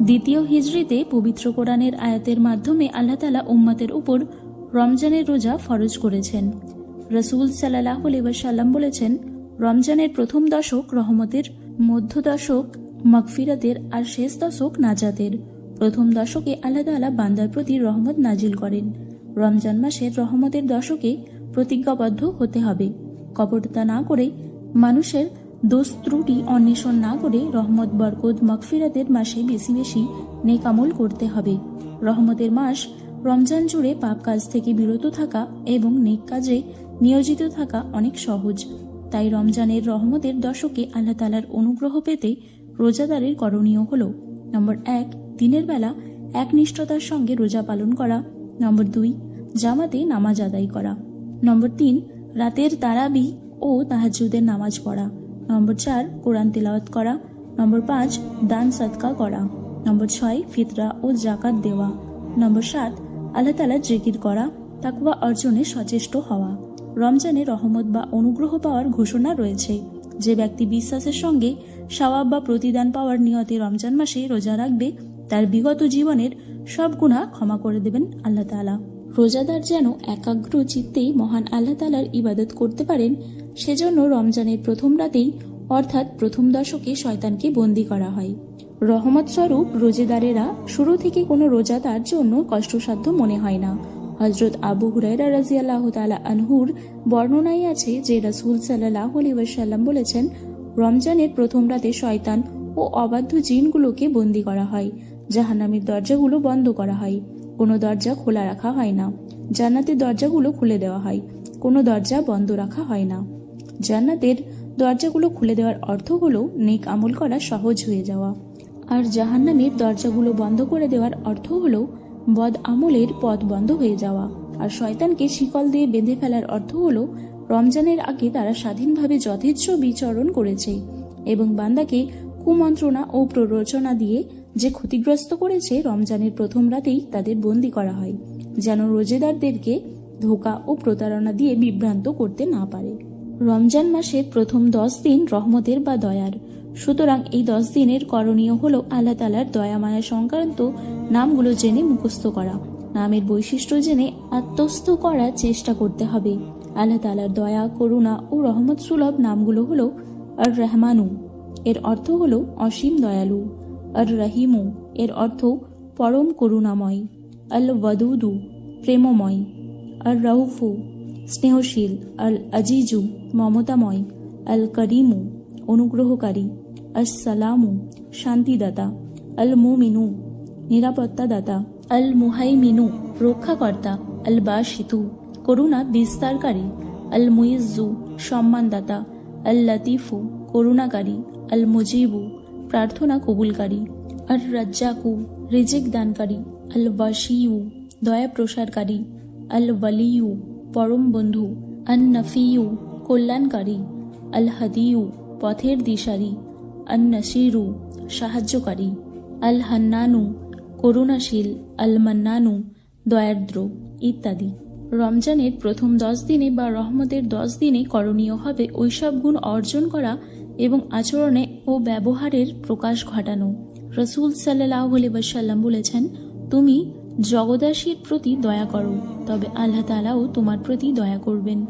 দ্বিতীয় হিজড়িতে পবিত্র কোরআনের আয়াতের মাধ্যমে আল্লাহ তালা উম্মতের উপর রমজানের রোজা ফরজ করেছেন। রসুল সাল্লাহ সাল্লাম বলেছেন, রমজানের প্রথম দশক রহমতের, মধ্য দশক মকফিরাতের আর শেষ দশক নাজাতের। প্রথম দশকে আল্লাহ তালা বান্দার প্রতি রহমত নাজিল করেন। রমজান মাসের রহমতের দশকে প্রতিজ্ঞাবদ্ধ হতে হবে। কপটতা না করে মানুষের দোষ ত্রুটি অন্বেষণ না করে রহমত, বরকত, মগফিরাতের মাসে বেশি বেশি নেকামল করতে হবে। রহমতের মাস রমজান জুড়ে পাপ কাজ থেকে বিরত থাকা এবং নেক কাজে নিয়োজিত থাকা অনেক সহজ। তাই রমজানের রহমতের দশকে আল্লাহ তালার অনুগ্রহ পেতে রোজাদারের করণীয় হল, নম্বর এক, দিনের বেলা একনিষ্ঠতার সঙ্গে রোজা পালন করা। নম্বর দুই, জামাতে নামাজ আদায় করা। নম্বর তিন, রাতের তারাবি ও তাহাজুদের নামাজ পড়া। নম্বর চার, কোরআন তিলাওয়াত করা। নম্বর পাঁচ, দান সৎকা করা। নম্বর ছয়, ফিতরা ও জাকাত দেওয়া। নম্বর সাত, আল্লাহ তালা জিকির করা তাকুয়া অর্জনে সচেষ্ট হওয়া। রমজানে রহমত বা অনুগ্রহ পাওয়ার ঘোষণা রয়েছে। যে ব্যক্তি বিশ্বাসের সঙ্গে সওয়াব বা প্রতিদান পাওয়ার নিয়তে রমজান মাসে রোজা রাখবে, তার বিগত জীবনের সব গুণা ক্ষমা করে দেবেন আল্লাহ তালা রোজাদার যেন একাগ্র চিত্তেই মহান আল্লাহ তালার ইবাদত করতে পারেন, সেজন্য রমজানের প্রথম রাতেই, অর্থাৎ প্রথম দশকে শয়তানকে বন্দি করা হয়। রহমত স্বরূপ রোজেদারেরা শুরু থেকে কোনো রোজাদার জন্য কষ্টসাধ্য মনে হয় না। হজরত আবু হুরাইরা রাজিয়াল্লাহ তালা আনহুর বর্ণনায় আছে যে রাসুল সাল্লাহ আলিবাসাল্লাম বলেছেন, রমজানের প্রথম রাতে শয়তান ও অবাধ্য জিনগুলোকে বন্দি করা হয়, জাহান্নামের দরজাগুলো বন্ধ করা হয়। কোনো দরজা খোলা রাখা হয় না। জান্নাতের দরজাগুলো খুলে দেওয়া হয়, কোনো দরজা বন্ধ রাখা হয় না। জান্নাতের দরজাগুলো খুলে দেওয়ার অর্থ হলো নেক আমল করা সহজ হয়ে যাওয়া। আর জাহান্নামের দরজাগুলো বন্ধ করে দেওয়ার অর্থ হলো বদ আমলের পথ বন্ধ হয়ে যাওয়া। আর শয়তানকে শিকল দিয়ে বেঁধে ফেলার অর্থ হলো রমজানের আগে তারা স্বাধীনভাবে যথেচ্ছ বিচরণ করেছে এবং বান্দাকে কুমন্ত্রণা ও প্ররোচনা দিয়ে যে ক্ষতিগ্রস্ত করেছে রমজানের প্রথম রাতেই তাদের বন্দি করা হয়, যেন রোজেদারদেরকে ধোকা ও প্রতারণা দিয়ে বিভ্রান্ত করতে না পারে। রমজান মাসের প্রথম দশ দিন রহমতের বা দয়ার। সুতরাং এই দশ দিনের করণীয় হল আল্লাহ তালার দয়া, মায়া সংক্রান্ত নামগুলো জেনে মুখস্থ করা। নামের বৈশিষ্ট্য জেনে আত্মস্থ করার চেষ্টা করতে হবে। আল্লাহ তালার দয়া, করুণা ও রহমত সুলভ নামগুলো হলো আর রহমানু এর অর্থ হল অসীম দয়ালু। আর রহিমু এর অর্থ পরম করুণাময় আল ওয়াদুদু প্রেমময় আর রউফু স্নেহশীল আল আজিজু মমতাময় আল করিমু অনুগ্রহকারী আস সালামু শান্তিদাতা আল মুমিনু নিরাপত্তাদাতা আল মুহাইমিনু রক্ষাকর্তা আল বাসিতু করুণা বিস্তারকারী আল মুইজ্জু সম্মানদাতা আল লতিফু করুণাকারী আল মুজিবু প্রার্থনা কবুলকারী, আর রাজ্জাকু রিজিক দানকারী, আল ওয়াসিউ দয়া প্রসারকারী, আল ওয়ালিউ পরম বন্ধু, আন নফিউ কল্যাণকারী, আল হাদিউ পথের দিশারি, আন নসিরু সাহায্যকারী, আল হান্নানু করুণাশীল, আল মান্নানু দয়ার্দ্র ইত্যাদি। রমজানের প্রথম দশ দিনে বা রহমতের দশ দিনে করণীয় হবে ওইসব গুণ অর্জন করা এবং আচরণে ও ব্যবহারের প্রকাশ ঘটানো। রসুল সাল্লাহ বলেছেন, তুমি জগদাসীর প্রতি দয়া করো, তবে আল্লাহ তালাও তোমার প্রতি দয়া করবেন।